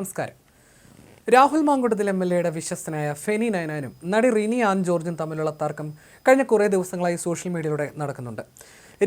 നമസ്കാരം. Rahul Mamkootathil M L എയുടെ വിശ്വസ്തനായ ഫെനി നയനാനും നടി റിനി ആൻ ജോർജും തമ്മിലുള്ള തർക്കം കഴിഞ്ഞ കുറേ ദിവസങ്ങളായി സോഷ്യൽ മീഡിയയിലൂടെ നടക്കുന്നുണ്ട്.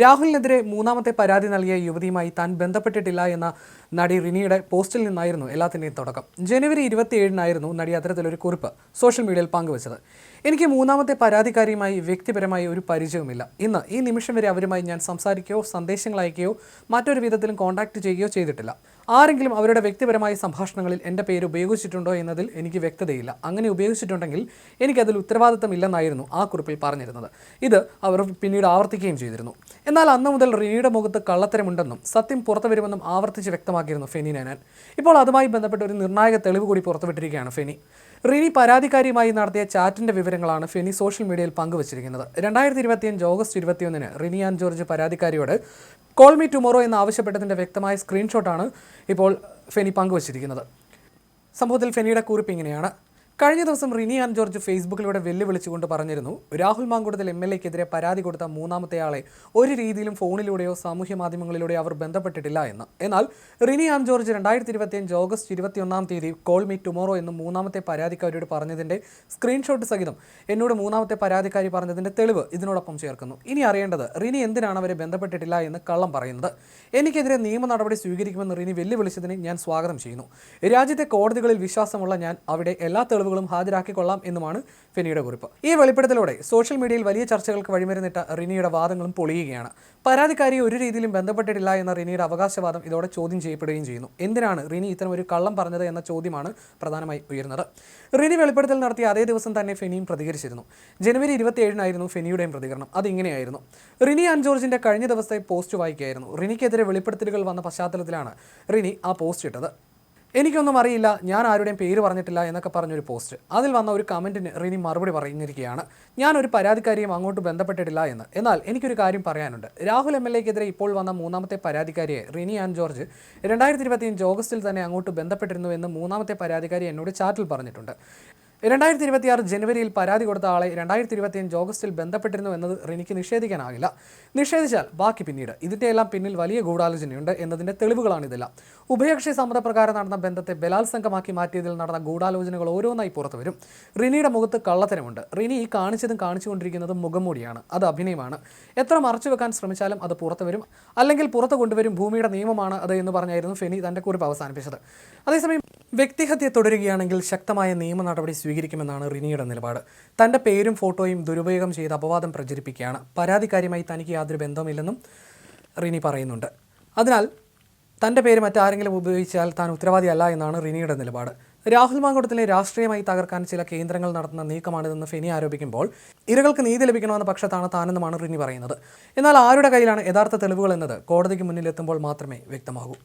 രാഹുലിനെതിരെ മൂന്നാമത്തെ പരാതി നൽകിയ യുവതിയുമായി താൻ ബന്ധപ്പെട്ടിട്ടില്ല എന്ന നടി റിനിയുടെ പോസ്റ്റിൽ നിന്നായിരുന്നു എല്ലാത്തിന്റെയും തുടക്കം. ജനുവരി ഇരുപത്തിയേഴിനായിരുന്നു നടി അത്തരത്തിലൊരു കുറിപ്പ് സോഷ്യൽ മീഡിയയിൽ പങ്കുവച്ചത്. എനിക്ക് മൂന്നാമത്തെ പരാതിക്കാരിയുമായി വ്യക്തിപരമായി ഒരു പരിചയവുമില്ല. ഇന്ന് ഈ നിമിഷം വരെ അവരുമായി ഞാൻ സംസാരിക്കുകയോ സന്ദേശങ്ങൾ അയക്കുകയോ മറ്റൊരു വിധത്തിലും കോൺടാക്ട് ചെയ്യുകയോ ചെയ്തിട്ടില്ല. ആരെങ്കിലും അവരുടെ വ്യക്തിപരമായ സംഭാഷണങ്ങളിൽ എന്റെ പേര് ഉപയോഗിച്ചിട്ടുണ്ടോ എന്നതിൽ എനിക്ക് വ്യക്തതയില്ല. അങ്ങനെ ഉപയോഗിച്ചിട്ടുണ്ടെങ്കിൽ എനിക്കതിൽ ഉത്തരവാദിത്തമില്ലെന്നായിരുന്നു ആ കുറിപ്പിൽ പറഞ്ഞിരുന്നത്. ഇത് അവർ പിന്നീട് ആവർത്തിക്കുകയും ചെയ്തിരുന്നു. എന്നാൽ അന്ന് മുതൽ റിനിയുടെ മുഖത്ത് കള്ളത്തരമുണ്ടെന്നും സത്യം പുറത്തു വരുമെന്നും ആവർത്തിച്ച് വ്യക്തമാക്കിയിരുന്നു ഫെനി നേനാൻ. ഇപ്പോൾ അതുമായി ബന്ധപ്പെട്ട ഒരു നിർണായക തെളിവ് കൂടി പുറത്തുവിട്ടിരിക്കുകയാണ് ഫെനി. റിനി പരാതിക്കാരിയുമായി നടത്തിയ ചാറ്റിന്റെ വിവരങ്ങളാണ് ഫെനി സോഷ്യൽ മീഡിയയിൽ പങ്കുവച്ചിരിക്കുന്നത്. രണ്ടായിരത്തി ഇരുപത്തിയഞ്ച് ഓഗസ്റ്റ് ഇരുപത്തിയൊന്നിന് റിനി ആൻഡ് ജോർജ് പരാതിക്കാരിയോട് കോൾ മീ ടുമോറോ എന്ന് ആവശ്യപ്പെട്ടതിന്റെ വ്യക്തമായ സ്ക്രീൻഷോട്ടാണ് ഇപ്പോൾ ഫെനി പങ്കുവച്ചിരിക്കുന്നത്. സംഭവത്തിൽ ഫെനിയുടെ കുറിപ്പ് ഇങ്ങനെയാണ്. കഴിഞ്ഞ ദിവസം റിനിയാൻ ജോർജ് ഫേസ്ബുക്കിലൂടെ വെല്ലുവിളിച്ചുകൊണ്ട് പറഞ്ഞിരുന്നു രാഹുൽ മാങ്കുടത്തിൽ എം എൽ എക്കെതിരെ പരാതി കൊടുത്ത മൂന്നാമത്തെ ആളെ ഒരു രീതിയിലും ഫോണിലൂടെയോ സാമൂഹ്യ മാധ്യമങ്ങളിലൂടെയോ അവർ ബന്ധപ്പെട്ടിട്ടില്ല എന്ന്. എന്നാൽ റിനിയാൻ ജോർജ് രണ്ടായിരത്തി ഇരുപത്തിയഞ്ച് ഓഗസ്റ്റ് ഇരുപത്തിയൊന്നാം തീയതി കോൾ മീ ടുമോറോ എന്ന് മൂന്നാമത്തെ പരാതിക്കാരിയോട് പറഞ്ഞതിന്റെ സ്ക്രീൻഷോട്ട് സഹിതം എന്നോട് മൂന്നാമത്തെ പരാതിക്കാരി പറഞ്ഞതിന്റെ തെളിവ് ഇതിനോടൊപ്പം ചേർക്കുന്നു. ഇനി അറിയേണ്ടത് റിനി എന്തിനാണ് അവരെ ബന്ധപ്പെട്ടിട്ടില്ല എന്ന് കള്ളം പറയുന്നത്. എനിക്കെതിരെ നിയമ നടപടി സ്വീകരിക്കുമെന്ന് റിനി വെല്ലുവിളിച്ചതിനെ ഞാൻ സ്വാഗതം ചെയ്യുന്നു. രാജ്യത്തെ കോടതികളിൽ വിശ്വാസമുള്ള ഞാൻ അവിടെ എല്ലാ തെളിവുകളും ഹാജരാക്കിക്കൊള്ളാം എന്നുമാണ് ഫെനിയുടെ കുറിപ്പ്. ഈ വെളിപ്പെടുത്തലോടെ സോഷ്യൽ മീഡിയയിൽ വലിയ ചർച്ചകൾക്ക് വഴിമരുന്നിട്ട റിനിയുടെ വാദങ്ങളും പൊളിയുകയാണ്. പരാതിക്കാരിയെ ഒരു രീതിയിലും ബന്ധപ്പെട്ടിട്ടില്ല എന്ന റിനിയുടെ അവകാശവാദം ഇതോടെ ചോദ്യം ചെയ്യപ്പെടുകയും ചെയ്യുന്നു. എന്തിനാണ് റിനി ഇത്തരം ഒരു കള്ളം പറഞ്ഞത് എന്ന ചോദ്യമാണ് പ്രധാനമായി ഉയരുന്നത്. റിനി വെളിപ്പെടുത്തൽ നടത്തിയ അതേ ദിവസം തന്നെ ഫെനിയും പ്രതികരിച്ചിരുന്നു. ജനുവരി ഇരുപത്തിയേഴിനായിരുന്നു ഫെനിയുടെയും പ്രതികരണം. അതിങ്ങനെയായിരുന്നു. റിനി ആൻ ജോർജിന്റെ കഴിഞ്ഞ ദിവസത്തെ പോസ്റ്റ് വായിക്കുകയായിരുന്നു. റിനിക്കെതിരെ വെളിപ്പെടുത്തലുകൾ വന്ന പശ്ചാത്തലത്തിലാണ് റിനി ആ പോസ്റ്റ് ഇട്ടത്. എനിക്കൊന്നും അറിയില്ല ഞാൻ ആരുടെയും പേര് പറഞ്ഞിട്ടില്ല എന്നൊക്കെ പറഞ്ഞൊരു പോസ്റ്റ്. അതിൽ വന്ന ഒരു കമന്റിന് റിനി മറുപടി പറഞ്ഞിരിക്കുകയാണ് ഞാനൊരു പരാതിക്കാരിയും അങ്ങോട്ട് ബന്ധപ്പെട്ടിട്ടില്ല എന്ന്. എന്നാൽ എനിക്കൊരു കാര്യം പറയാനുണ്ട്. രാഹുൽ എം എൽ എക്കെതിരെ ഇപ്പോൾ വന്ന മൂന്നാമത്തെ പരാതിക്കാരിയെ റിനി ആൻഡ് ജോർജ് രണ്ടായിരത്തി ഇരുപത്തിയഞ്ച് ഓഗസ്റ്റിൽ തന്നെ അങ്ങോട്ട് ബന്ധപ്പെട്ടിരുന്നു എന്ന് മൂന്നാമത്തെ പരാതിക്കാരി എന്നോട് ചാറ്റിൽ പറഞ്ഞിട്ടുണ്ട്. രണ്ടായിരത്തി ഇരുപത്തിയാറ് ജനുവരിയിൽ പരാതി കൊടുത്ത ആളെ രണ്ടായിരത്തി ഇരുപത്തിയഞ്ച് ഓഗസ്റ്റിൽ ബന്ധപ്പെട്ടിരുന്നു എന്നത് റിനിക്ക് നിഷേധിക്കാനാകില്ല. നിഷേധിച്ചാൽ ബാക്കി പിന്നീട്. ഇതിന്റെ എല്ലാം പിന്നിൽ വലിയ ഗൂഢാലോചനയുണ്ട് എന്നതിന്റെ തെളിവുകളാണ് ഇതെല്ലാം ഉഭയകക്ഷി സമ്മതപ്രകാരം നടന്ന ബന്ധത്തെ ബലാത്സംഗമാക്കി മാറ്റിയതിൽ നടന്ന ഗൂഢാലോചനകൾ ഓരോന്നായി പുറത്തു വരും. റിനിയുടെ മുഖത്ത് കള്ളത്തരമുണ്ട്. റിനി ഈ കാണിച്ചതും കാണിച്ചുകൊണ്ടിരിക്കുന്നതും മുഖംമൂടിയാണ്. അത് അഭിനയമാണ്. എത്ര മറച്ചു വെക്കാൻ ശ്രമിച്ചാലും അത് പുറത്തു വരും. അല്ലെങ്കിൽ പുറത്തു കൊണ്ടുവരും ഭൂമിയുടെ നിയമമാണ് അത് എന്ന് പറഞ്ഞായിരുന്നു ഫെനി തന്റെ കുറിപ്പ് അവസാനിപ്പിച്ചത്. അതേസമയം വ്യക്തിഹത്യ തുടരുകയാണെങ്കിൽ ശക്തമായ നിയമ നടപടി സ്വീകരിക്കുമെന്നാണ് റിനിയുടെ നിലപാട്. തന്റെ പേരും ഫോട്ടോയും ദുരുപയോഗം ചെയ്ത് അപവാദം പ്രചരിപ്പിക്കുകയാണ്. പരാതിക്കാരിയുമായി തനിക്ക് യാതൊരു ബന്ധമില്ലെന്നും റിനി പറയുന്നുണ്ട്. അതിനാൽ തന്റെ പേര് മറ്റാരെങ്കിലും ഉപയോഗിച്ചാൽ താൻ ഉത്തരവാദിയല്ല എന്നാണ് റിനിയുടെ നിലപാട്. രാഹുൽ മാങ്കുടത്തിലെ രാഷ്ട്രീയമായി തകർക്കാൻ ചില കേന്ദ്രങ്ങൾ നടത്തുന്ന നീക്കമാണിതെന്ന് ഫെനി ആരോപിക്കുമ്പോൾ ഇരകൾക്ക് നീതി ലഭിക്കണമെന്ന പക്ഷത്താണ് താനെന്നുമാണ് റിനി പറയുന്നത്. എന്നാൽ ആരുടെ കയ്യിലാണ് യഥാർത്ഥ തെളിവുകൾ എന്നത്? കോടതിക്ക് മുന്നിലെത്തുമ്പോൾ മാത്രമേ വ്യക്തമാകൂ.